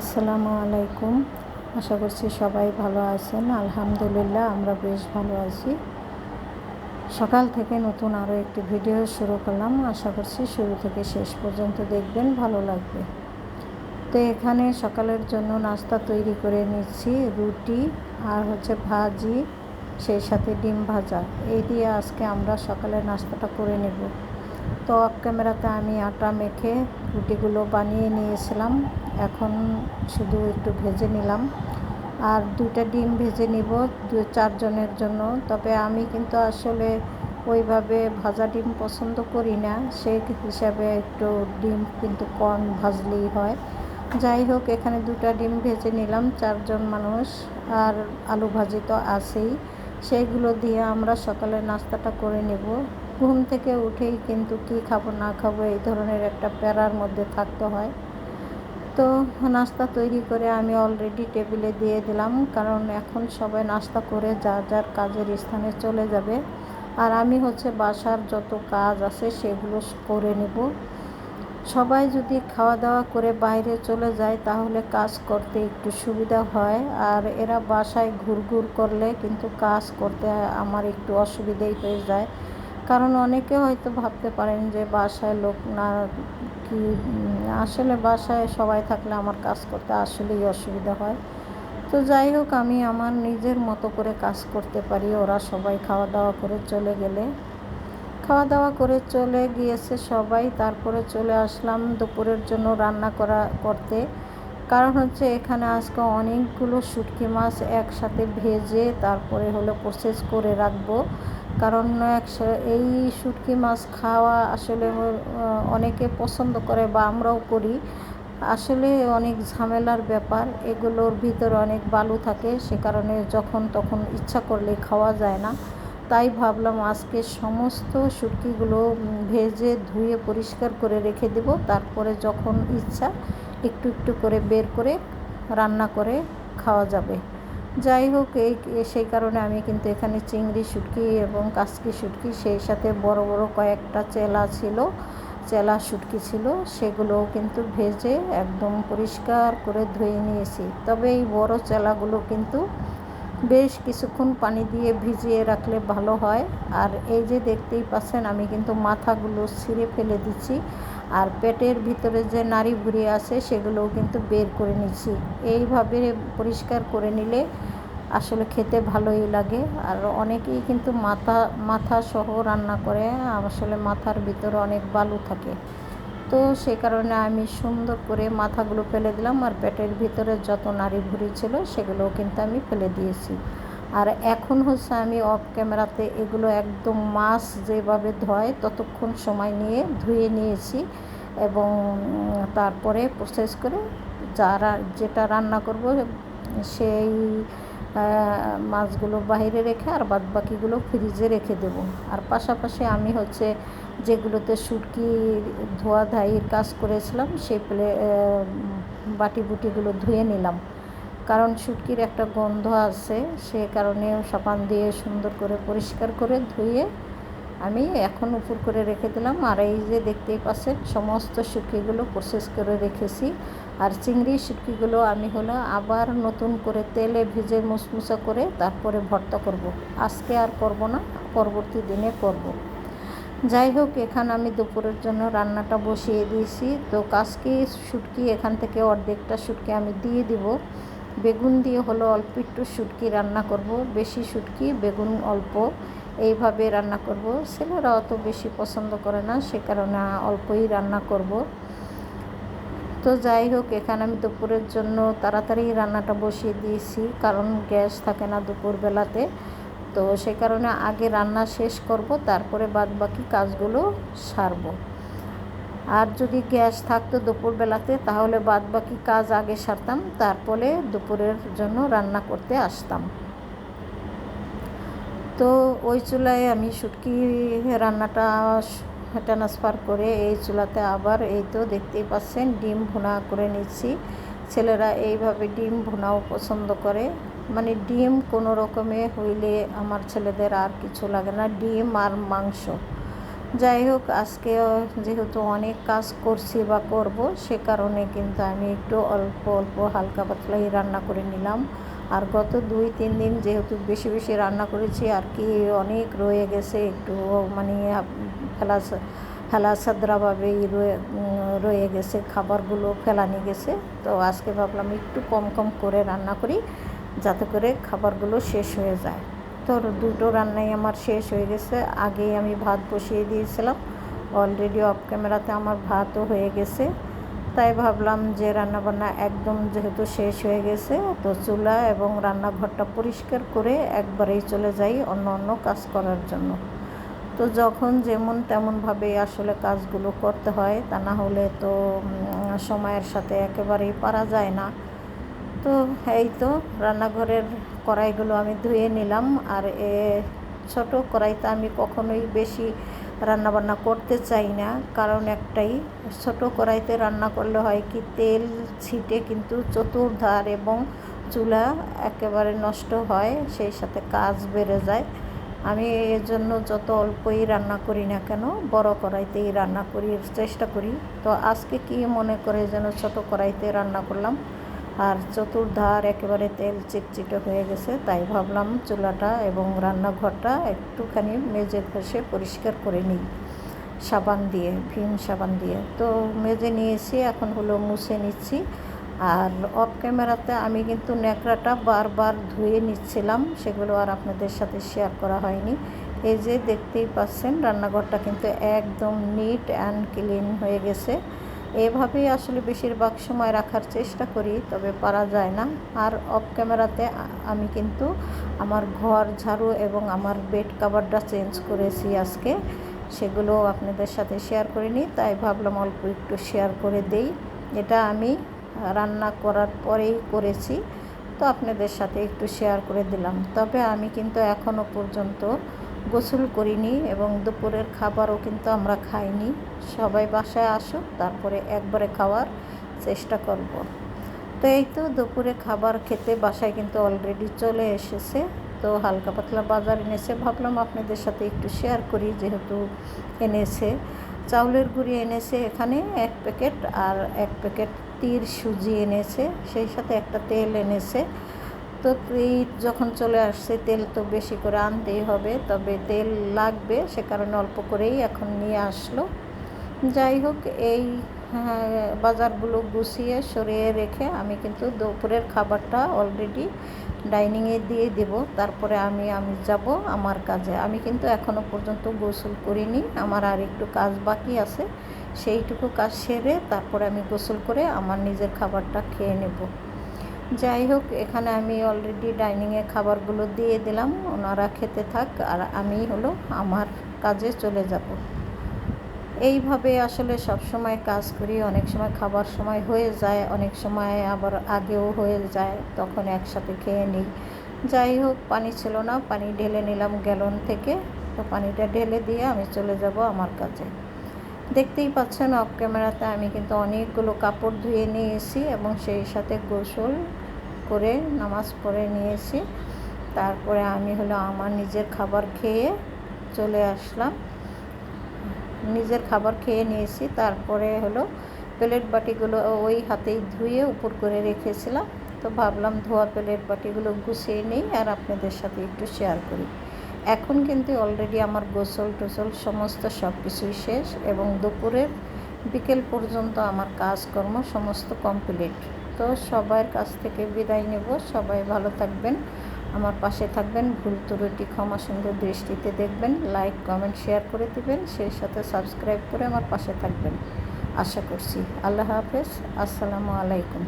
আসসালামু আলাইকুম। আশা করছি সবাই ভালো আছেন। আলহামদুলিল্লাহ, আমরা বেশ ভালো আছি। সকাল থেকে নতুন আরও একটি ভিডিও শুরু করলাম। আশা করছি শুরু থেকে শেষ পর্যন্ত দেখবেন, ভালো লাগবে। তো এখানে সকালের জন্য নাস্তা তৈরি করে নিচ্ছি, রুটি আর হচ্ছে ভাজি, সেই সাথে ডিম ভাজা। এই দিয়ে আজকে আমরা সকালে নাস্তাটা করে নেব। তো অফ ক্যামেরাতে আমি আটা মেখে রুটিগুলো বানিয়ে নিয়েছিলাম। এখন শুধু একটু ভেজে নিলাম। আর দুইটা ডিম ভেজে নিব দু চারজনের জন্য। তবে আমি কিন্তু আসলে ওইভাবে ভাজা ডিম পছন্দ করি না। সেই হিসাবে একটু ডিম কিন্তু কম ভাজলেই হয়। যাই হোক, এখানে দুটা ডিম ভেজে নিলাম, চারজন মানুষ। আর আলু ভাজি তো আছেই। সেইগুলো দিয়ে আমরা সকালে নাস্তাটা করে নেব। ঘুম থেকে উঠেই কিন্তু কি খাব না খাব এই ধরনের একটা প্যারার মধ্যে থাকতে হয়। তো নাস্তা তৈরি করে আমি অলরেডি টেবিলে দিয়ে দিলাম, কারণ এখন সবাই নাস্তা করে যার যার কাজের স্থানে চলে যাবে। আর আমি হচ্ছে বাসার যত কাজ আছে সেগুলো করে নেব। সবাই যদি খাওয়া দাওয়া করে বাইরে চলে যায় তাহলে কাজ করতে একটু সুবিধা হয়, আর এরা বাসায় ঘুরঘুর করলে কিন্তু কাজ করতে আমার একটু অসুবিধাই হয়ে যায়। কারণ অনেকে হয়তো ভাবতে পারেন যে বাসায় লোক না কি আসলে বাসায় সবাই থাকলে আমার কাজ করতে আসলেই অসুবিধা হয়। তো যাই হোক, আমি আমার নিজের মতো করে কাজ করতে পারি। ওরা সবাই খাওয়া দাওয়া করে চলে গেলে। খাওয়া দাওয়া করে চলে গিয়েছে সবাই। তারপরে চলে আসলাম দুপুরের জন্য রান্না করা, করতে। কারণ হচ্ছে এখানে আজকে অনেকগুলো শুটকি মাছ একসাথে ভেজে তারপরে হলো প্রসেস করে রাখব। কারণ এই শুটকি মাছ খাওয়া আসলে অনেকে পছন্দ করে বা আমরাও করি। আসলে অনেক ঝামেলার ব্যাপার, এগুলোর ভিতরে অনেক বালু থাকে, সে কারণে যখন তখন ইচ্ছা করলে খাওয়া যায় না। তাই ভাবলাম আজকে সমস্ত শুটকিগুলো ভেজে ধুয়ে পরিষ্কার করে রেখে দেব। তারপরে যখন ইচ্ছা একটু একটু করে বের করে রান্না করে খাওয়া যাবে। যাই হোক, এই সেই কারণে আমি কিন্তু এখানে চিংড়ি শুটকি এবং কাসকি শুটকি, সেই সাথে বড় বড় কয়েকটা চেলা ছিল, চেলা শুটকি ছিল, সেগুলোও কিন্তু ভেজে একদম পরিষ্কার করে ধুয়ে নিয়েছি। তবে এই বড় চেলাগুলো কিন্তু বেশ কিছুক্ষণ পানি দিয়ে ভিজিয়ে রাখলে ভালো হয়। আর এই যে দেখতেই পাচ্ছেন, আমি কিন্তু মাথাগুলো ছিঁড়ে ফেলে দিচ্ছি। আর পেটের ভিতরে যে নাড়ি ভুড়ি আছে, সেগুলোও কিন্তু বের করে নিচ্ছি। এইভাবে পরিষ্কার করে নিলে আসলে খেতে ভালোই লাগে। আর অনেকেই কিন্তু মাথা মাথা সহ রান্না করে, আসলে মাথার ভিতরে অনেক বালু থাকে। তো সে কারণে আমি সুন্দর করে মাথাগুলো ফেলে দিলাম আর পেটের ভিতরে যত নাড়ি ভুড়ি ছিল সেগুলোও কিন্তু আমি ফেলে দিয়েছি। আর এখন হচ্ছে আমি অফ ক্যামেরাতে এগুলো একদম মাছ যেভাবে ধয় ততক্ষণ সময় নিয়ে ধুয়ে নিয়েছি এবং তারপরে প্রসেস করে যারা যেটা রান্না করব সেই মাছগুলো বাইরে রেখে আর বাদ বাকিগুলো ফ্রিজে রেখে দেবো। আর পাশাপাশি আমি হচ্ছে যেগুলোতে সুটকি, ধোয়া ধাইয়ের কাজ করেছিলাম, সেই প্লে বাটি বুটিগুলো ধুয়ে নিলাম। কারণ শুটকির একটা গন্ধ আছে, সে কারণে সাবান দিয়ে সুন্দর করে পরিষ্কার করে ধুয়ে আমি এখন উপর করে রেখে দিলাম। আর এই যে দেখতেই পাচ্ছেন, সমস্ত শুটকিগুলো প্রসেস করে রেখেছি। আর চিংড়ি শুটকিগুলো আমি হলো আবার নতুন করে তেলে ভিজে মুসমুসা করে তারপরে ভর্তা করব। আজকে আর করব না, পরবর্তী দিনে করব। যাই হোক, এখানে আমি দুপুরের জন্য রান্নাটা বসিয়ে দিয়েছি। তো কাজকি শুটকি, এখান থেকে অর্ধেকটা শুটকি আমি দিয়ে দিব। বেগুন দিয়ে হলো অল্প একটু শুটকি রান্না করব। বেশি শুটকি, বেগুন অল্প এইভাবে রান্না করব। ছেলেরা অত বেশি পছন্দ করে না, সে কারণে অল্পই রান্না করব। তো যাই হোক, এখানে আমি দুপুরের জন্য তাড়াতাড়ি রান্নাটা বসিয়ে দিয়েছি, কারণ গ্যাস থাকে না দুপুরবেলাতে। তো সে কারণে আগে রান্না শেষ করব, তারপরে বাদ বাকি কাজগুলো সারবো। আর যদি গ্যাস থাকতো দুপুরবেলাতে, তাহলে বাদ বাকি কাজ আগে সারতাম, তারপরে দুপুরের জন্য রান্না করতে আসতাম। তো ওই চুলায় আমি শুটকি রান্নাটা ট্রান্সফার করে এই চুলাতে আবার এই তো দেখতেই পাচ্ছেন, ডিম ভুনা করে নিচ্ছি। ছেলেরা এইভাবে ডিম ভুনাও পছন্দ করে। মানে ডিম কোনো রকমে হইলে আমার ছেলেদের আর কিছু লাগে না, ডিম আর মাংস। যাই হোক আজকে যেহেতু অনেক কাজ করছি বা করব, সে কারণে কিন্তু আমি একটু অল্প অল্প হালকা পাতলাই রান্না করে নিলাম। আর গত দুই, তিন দিন যেহেতু বেশি বেশি রান্না করেছি, আর কি অনেক রয়ে গেছে, একটু মানে ফেলা ফেলাসাদ্রাভাবেই রয়ে রয়ে গেছে, খাবারগুলো ফেলানি গেছে। তো আজকে ভাবলাম একটু কম কম করে রান্না করি, যাতে করে খাবারগুলো শেষ হয়ে যায়। তো দুটো রান্নাই আমার শেষ হয়ে গেছে। আগেই আমি ভাত বসিয়ে দিয়েছিলাম। অলরেডি অফ ক্যামেরাতে আমার ভাতও হয়ে গেছে। তাই ভাবলাম যে রান্নাবান্না একদম যেহেতু শেষ হয়ে গেছে, তো চুলা এবং রান্নাঘরটা পরিষ্কার করে একবারেই চলে যাই অন্য অন্য কাজ করার জন্য। তো যখন যেমন তেমনভাবে আসলে কাজগুলো করতে হয়, তা না হলে তো সময়ের সাথে একেবারেই পারা যায় না। তো এই তো রান্নাঘরের কড়াইগুলো আমি ধুয়ে নিলাম আর এ ছোট কড়াইতে আমি কখনোই বেশি রান্নাবান্না করতে চাই না। কারণ একটাই, ছোট কড়াইতে রান্না করলে হয় কি, তেল ছিটে কিন্তু চতুর্ধার এবং চুলা একেবারে নষ্ট হয়, সেই সাথে কাজ বেড়ে যায়। আমি এর জন্য যত অল্পই রান্না করি না কেন, বড় কড়াইতেই রান্না করি, চেষ্টা করি। তো আজকে কি মনে করে যেন ছোট কড়াইতে রান্না করলাম? আর চতুর্ধার একেবারে তেল চিটচিটে হয়ে গেছে, তাই ভাবলাম চুলাটা এবং রান্নাঘরটা একটুখানি মেজে ঘষে পরিষ্কার করে নিই। সাবান দিয়ে, ভিম সাবান দিয়ে। তো মেজে নিয়েছি, এখন হলো মুছে নিচ্ছি। আর অফ ক্যামেরাতে আমি কিন্তু ন্যাকড়াটা বারবার ধুয়ে নিচ্ছিলাম, সেগুলো আর আপনাদের সাথে শেয়ার করা হয়নি। এই যে দেখতেই পাচ্ছেন, রান্নাঘরটা কিন্তু একদম নিট অ্যান্ড ক্লিন হয়ে গেছে। এভাবেই আসলে বেশিরভাগ সময় রাখার চেষ্টা করি, তবে পারা যায় না। আর অফ ক্যামেরাতে আমি কিন্তু আমার ঘর, ঝাড়ু এবং আমার বেড কাভারটা চেঞ্জ করেছি আজকে। সেগুলো আপনাদের সাথে শেয়ার করিনি, তাই ভাবলাম অল্প একটু শেয়ার করে দেই। এটা আমি রান্না করার পরেই করেছি, তো আপনাদের সাথে একটু শেয়ার করে দিলাম। তবে আমি কিন্তু এখনও পর্যন্ত গোসল করিনি এবং দুপুরের খাবারও কিন্তু আমরা খাইনি। সবাই বাসায় আসুক তারপরে একবারে খাওয়ার চেষ্টা করব। তো এই তো দুপুরে খাবার খেতে বাসায় কিন্তু অলরেডি চলে এসেছে। তো হালকা পাতলা বাজার এনেছে। ভাবলাম আপনাদের সাথে একটু শেয়ার করি, যেহেতু এনেছে। চাউলের গুঁড়ি এনেছে এখানে এক প্যাকেট, আর এক প্যাকেট তীর সুজি এনেছে। সেই সাথে একটা তেল এনেছে। তো ঈদ যখন চলে আসছে তেল তো বেশি করে আনতেই হবে তবে তেল লাগবে সে কারণে অল্প করেই এখন নিয়ে আসলো। যাই হোক এই হ্যাঁ, বাজারগুলো গুছিয়ে সরিয়ে রেখে আমি কিন্তু দুপুরের খাবারটা অলরেডি ডাইনিংয়ে দিয়ে দেব। তারপরে আমি আমি যাব আমার কাজে। আমি কিন্তু এখনও পর্যন্ত গোসল করিনি আমার আর একটু কাজ বাকি আছে। সেইটুকু কাজ সেরে তারপরে আমি গোসল করে আমার নিজের খাবারটা খেয়ে নেব। যাই হোক, এখানে আমি অলরেডি ডাইনিংয়ে খাবারগুলো দিয়ে দিলাম। ওনারা খেতে থাক, আর আমি হলো আমার কাজে চলে যাব। এইভাবে আসলে সব সময় কাজ করি। অনেক সময় খাবার সময় হয়ে যায়, অনেক সময় আবার আগেও হয়ে যায়, তখন একসাথে খেয়ে নিই। যাই হোক, পানি ছিল না, পানি ঢেলে নিলাম গ্যালন থেকে। তো পানিটা ঢেলে দিয়ে আমি চলে যাব আমার কাজে। দেখতেই পাচ্ছেন অফ ক্যামেরাতে আমি কিন্তু অনেকগুলো কাপড় ধুয়ে নিয়েছি এবং সেই সাথে গোসল করে, নামাজ পড়ে নিয়েছি। তারপরে আমি হলো আমার নিজের খাবার খেয়ে চলে আসলাম। নিজের খাবার খেয়ে নিয়েছি, তারপরে হলো প্লেট বাটিগুলো ওই হাতেই ধুয়ে উপর করে রেখেছিলাম। তো ভাবলাম ধোয়া প্লেট বাটিগুলো গুছিয়ে নিই আর আপনাদের সাথে একটু শেয়ার করি। এখন কিন্তু অলরেডি আমার গোসল টোসল সমস্ত সব কিছুই শেষ এবং দুপুরের বিকেল পর্যন্ত আমার কাজকর্ম সমস্ত কমপ্লিট তো সবার কাছ থেকে বিদায় নেব। সবাই ভালো থাকবেন, আমার পাশে থাকবেন, ভুল ত্রুটি ক্ষমা সুন্দর দৃষ্টিতে দেখবেন লাইক কমেন্ট শেয়ার করে দিবেন, সেই সাথে সাবস্ক্রাইব করে আমার পাশে থাকবেন। আশা করছি। আল্লাহ হাফেজ। আসসালামু আলাইকুম।